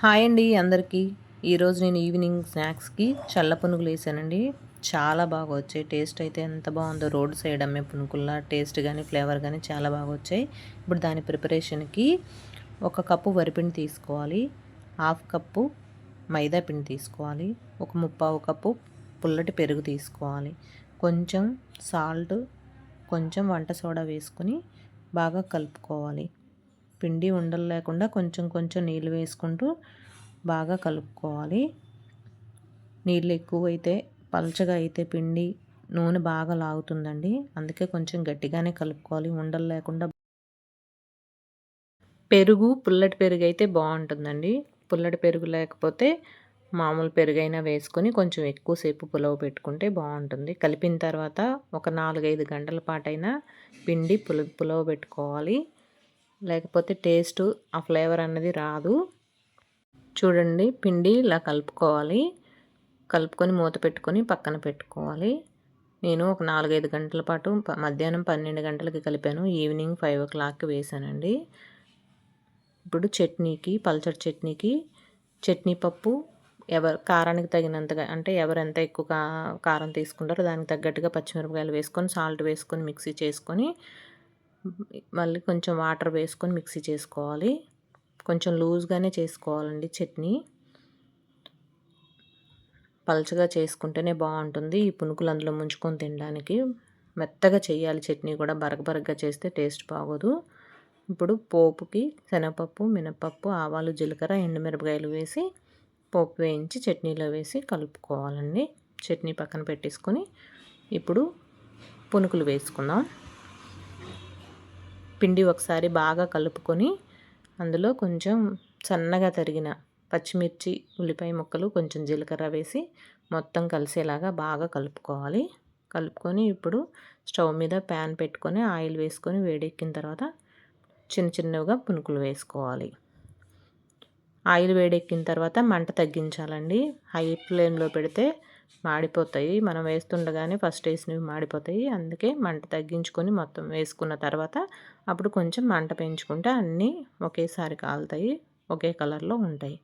Hi అండి అందరికీ. ఈరోజు నేను ఈవినింగ్ స్నాక్స్కి చల్ల పునుగులు వేసానండి. చాలా బాగా వచ్చాయి. టేస్ట్ అయితే ఎంత బాగుందో రోడ్ సైడ్ అమ్మే పునుకుల్లా టేస్ట్ కానీ ఫ్లేవర్ కానీ చాలా బాగా వచ్చాయి. ఇప్పుడు దాని ప్రిపరేషన్కి ఒక కప్పు వరిపిండి తీసుకోవాలి. హాఫ్ కప్పు మైదా పిండి తీసుకోవాలి. ఒక ముప్పావు కప్పు పుల్లటి పెరుగు తీసుకోవాలి. కొంచెం సాల్ట్ కొంచెం వంట సోడా వేసుకొని బాగా కలుపుకోవాలి. పిండి ఉండలు లేకుండా కొంచెం కొంచెం నీళ్ళు వేసుకుంటూ బాగా కలుపుకోవాలి. నీళ్ళు ఎక్కువైతే పలచగా అయితే పిండి నూనె బాగా లాగుతుందండి. అందుకే కొంచెం గట్టిగానే కలుపుకోవాలి. ఉండలు లేకుండా పెరుగు పుల్లటి పెరుగు అయితే బాగుంటుందండి. పుల్లటి పెరుగు లేకపోతే మామూలు పెరుగైనా వేసుకొని కొంచెం ఎక్కువసేపు పులవ పెట్టుకుంటే బాగుంటుంది. కలిపిన తర్వాత ఒక నాలుగైదు గంటల పాటైనా పిండి పుల పులవ పెట్టుకోవాలి. లేకపోతే టేస్ట్ ఆ ఫ్లేవర్ అన్నది రాదు. చూడండి పిండి ఇలా కలుపుకోవాలి. కలుపుకొని మూత పెట్టుకొని పక్కన పెట్టుకోవాలి. నేను ఒక నాలుగైదు గంటల పాటు మధ్యాహ్నం పన్నెండు గంటలకి కలిపాను. ఈవినింగ్ ఫైవ్ ఓ క్లాక్కి వేసానండి ఇప్పుడు చట్నీకి పల్చడి చట్నీకి చట్నీ పప్పు ఎవరు కారానికి తగినంతగా అంటే ఎవరు ఎంత ఎక్కువ కారం తీసుకుంటారో దానికి తగ్గట్టుగా పచ్చిమిరపకాయలు వేసుకొని సాల్ట్ వేసుకొని మిక్సీ చేసుకొని మళ్ళీ కొంచెం వాటర్ వేసుకొని మిక్సీ చేసుకోవాలి. కొంచెం లూజ్గానే చేసుకోవాలండి చట్నీ. పలచగా చేసుకుంటేనే బాగుంటుంది. ఈ పునుకులు అందులో ముంచుకొని తినడానికి మెత్తగా చేయాలి చట్నీ కూడా. బరగ బరగ్గా చేస్తే టేస్ట్ బాగోదు. ఇప్పుడు పోపుకి శనగపప్పు మినపప్పు ఆవాలు జీలకర్ర ఎండుమిరపకాయలు వేసి పోపు వేయించి చట్నీలో వేసి కలుపుకోవాలండి. చట్నీ పక్కన పెట్టేసుకొని ఇప్పుడు పునుకులు వేసుకుందాం. పిండి ఒకసారి బాగా కలుపుకొని అందులో కొంచెం సన్నగా తరిగిన పచ్చిమిర్చి ఉల్లిపాయ ముక్కలు కొంచెం జీలకర్ర వేసి మొత్తం కలిసేలాగా బాగా కలుపుకోవాలి. కలుపుకొని ఇప్పుడు స్టవ్ మీద ప్యాన్ పెట్టుకొని ఆయిల్ వేసుకొని వేడెక్కిన తర్వాత చిన్న చిన్నవిగా పునుకులు వేసుకోవాలి. ఆయిల్ వేడెక్కిన తర్వాత మంట తగ్గించాలండి. హై ఫ్లేమ్లో పెడితే మాడిపోతాయి. మనం వేస్తుండగానే ఫస్ట్ వేసినవి మాడిపోతాయి. అందుకే మంట తగ్గించుకొని మొత్తం వేసుకున్న తర్వాత అప్పుడు కొంచెం మంట పెంచుకుంటే అన్నీ ఒకేసారి కాలుతాయి. ఒకే కలర్లో ఉంటాయి.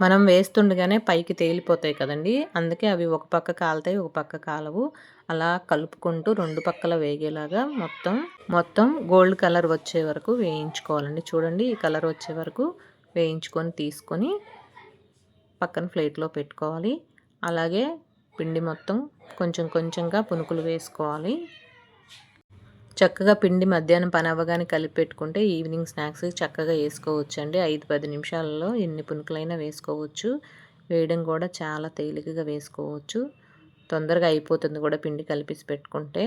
మనం వేస్తుండగానే పైకి తేలిపోతాయి కదండి. అందుకే అవి ఒక పక్క కాలుతాయి ఒక పక్క కాలవు. అలా కలుపుకుంటూ రెండు పక్కల వేగేలాగా మొత్తం మొత్తం గోల్డ్ కలర్ వచ్చే వరకు వేయించుకోవాలండి. చూడండి ఈ కలర్ వచ్చే వరకు వేయించుకొని తీసుకొని పక్కన ప్లేట్లో పెట్టుకోవాలి. అలాగే పిండి మొత్తం కొంచెం కొంచెంగా పునుకులు వేసుకోవాలి. చక్కగా పిండి మధ్యాహ్నం పని అవ్వగానే కలిపి పెట్టుకుంటే ఈవినింగ్ స్నాక్స్ చక్కగా వేసుకోవచ్చు అండి ఐదు పది నిమిషాలలో ఎన్ని పునుకులైనా వేసుకోవచ్చు. వేయడం కూడా చాలా తేలికగా వేసుకోవచ్చు. తొందరగా అయిపోతుంది కూడా పిండి కలిపేసి పెట్టుకుంటే.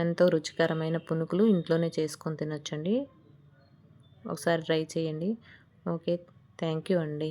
ఎంతో రుచికరమైన పునుకులు ఇంట్లోనే చేసుకొని తినొచ్చండి. ఒకసారి ట్రై చేయండి. ఓకే థ్యాంక్ యూ అండి.